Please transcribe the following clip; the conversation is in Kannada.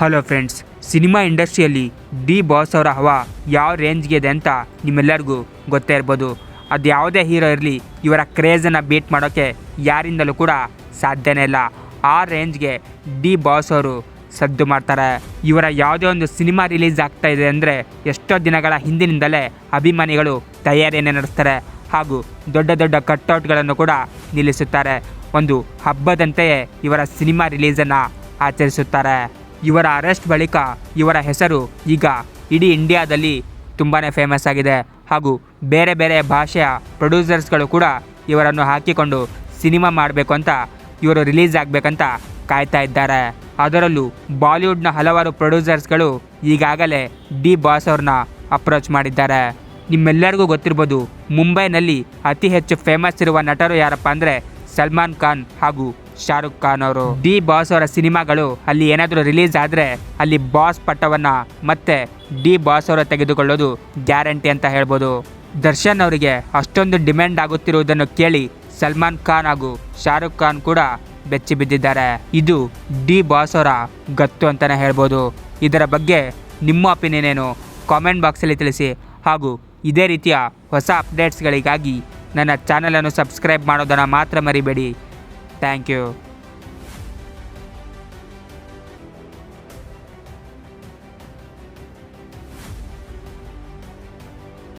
ಹಲೋ ಫ್ರೆಂಡ್ಸ್, ಸಿನಿಮಾ ಇಂಡಸ್ಟ್ರಿಯಲ್ಲಿ ಡಿ ಬಾಸ್ ಅವರ ಹವಾ ಯಾವ ರೇಂಜ್ಗೆ ಇದೆ ಅಂತ ನಿಮ್ಮೆಲ್ಲರಿಗೂ ಗೊತ್ತೇ ಇರ್ಬೋದು. ಅದು ಯಾವುದೇ ಹೀರೋ ಇರಲಿ, ಇವರ ಕ್ರೇಜನ್ನು ಬೀಟ್ ಮಾಡೋಕ್ಕೆ ಯಾರಿಂದಲೂ ಕೂಡ ಸಾಧ್ಯನೇ ಇಲ್ಲ. ಆ ರೇಂಜ್ಗೆ ಡಿ ಬಾಸ್ ಅವರು ಸದ್ದು ಮಾಡ್ತಾರೆ. ಇವರ ಯಾವುದೇ ಒಂದು ಸಿನಿಮಾ ರಿಲೀಸ್ ಆಗ್ತಾ ಇದೆ ಅಂದರೆ ಎಷ್ಟೋ ದಿನಗಳ ಹಿಂದಿನಿಂದಲೇ ಅಭಿಮಾನಿಗಳು ತಯಾರಿಯನ್ನು ನಡೆಸ್ತಾರೆ ಹಾಗೂ ದೊಡ್ಡ ದೊಡ್ಡ ಕಟ್ಔಟ್ಗಳನ್ನು ಕೂಡ ನಿಲ್ಲಿಸುತ್ತಾರೆ. ಒಂದು ಹಬ್ಬದಂತೆಯೇ ಇವರ ಸಿನಿಮಾ ರಿಲೀಸನ್ನು ಆಚರಿಸುತ್ತಾರೆ. ಇವರ ಅರೆಸ್ಟ್ ಬಳಿಕ ಇವರ ಹೆಸರು ಈಗ ಇಡೀ ಇಂಡಿಯಾದಲ್ಲಿ ತುಂಬಾ ಫೇಮಸ್ ಆಗಿದೆ. ಹಾಗೂ ಬೇರೆ ಬೇರೆ ಭಾಷೆಯ ಪ್ರೊಡ್ಯೂಸರ್ಸ್ಗಳು ಕೂಡ ಇವರನ್ನು ಹಾಕಿಕೊಂಡು ಸಿನಿಮಾ ಮಾಡಬೇಕು ಅಂತ ಇವರು ರಿಲೀಸ್ ಆಗಬೇಕಂತ ಕಾಯ್ತಾ ಇದ್ದಾರೆ. ಅದರಲ್ಲೂ ಬಾಲಿವುಡ್ನ ಹಲವಾರು ಪ್ರೊಡ್ಯೂಸರ್ಸ್ಗಳು ಈಗಾಗಲೇ ಡಿ ಬಾಸ್ ಅವ್ರನ್ನ ಅಪ್ರೋಚ್ ಮಾಡಿದ್ದಾರೆ. ನಿಮ್ಮೆಲ್ಲರಿಗೂ ಗೊತ್ತಿರ್ಬೋದು, ಮುಂಬೈನಲ್ಲಿ ಅತಿ ಹೆಚ್ಚು ಫೇಮಸ್ ಇರುವ ನಟರು ಯಾರಪ್ಪ ಅಂದರೆ ಸಲ್ಮಾನ್ ಖಾನ್ ಹಾಗೂ ಶಾರುಖ್ ಖಾನ್ ಅವರು. ದಿ ಬಾಸ್ ಅವರ ಸಿನಿಮಾಗಳು ಅಲ್ಲಿ ಏನಾದರೂ ರಿಲೀಸ್ ಆದರೆ ಅಲ್ಲಿ ಬಾಸ್ ಪಟ್ಟವನ್ನು ಮತ್ತೆ ಡಿ ಬಾಸ್ ಅವರ ತೆಗೆದುಕೊಳ್ಳೋದು ಗ್ಯಾರಂಟಿ ಅಂತ ಹೇಳ್ಬೋದು. ದರ್ಶನ್ ಅವರಿಗೆ ಅಷ್ಟೊಂದು ಡಿಮ್ಯಾಂಡ್ ಆಗುತ್ತಿರುವುದನ್ನು ಕೇಳಿ ಸಲ್ಮಾನ್ ಖಾನ್ ಹಾಗೂ ಶಾರುಖ್ ಖಾನ್ ಕೂಡ ಬೆಚ್ಚಿ ಬಿದ್ದಿದ್ದಾರೆ. ಇದು ಡಿ ಬಾಸ್ ಅವರ ಗತ್ತು ಅಂತಲೇ ಹೇಳ್ಬೋದು. ಇದರ ಬಗ್ಗೆ ನಿಮ್ಮ ಒಪಿನಿಯನ್ ಏನು? ಕಾಮೆಂಟ್ ಬಾಕ್ಸಲ್ಲಿ ತಿಳಿಸಿ. ಹಾಗೂ ಇದೇ ರೀತಿಯ ಹೊಸ ಅಪ್ಡೇಟ್ಸ್ಗಳಿಗಾಗಿ ನನ್ನ ಚಾನಲನ್ನು ಸಬ್ಸ್ಕ್ರೈಬ್ ಮಾಡೋದನ್ನು ಮಾತ್ರ ಮರಿಬೇಡಿ. Thank you.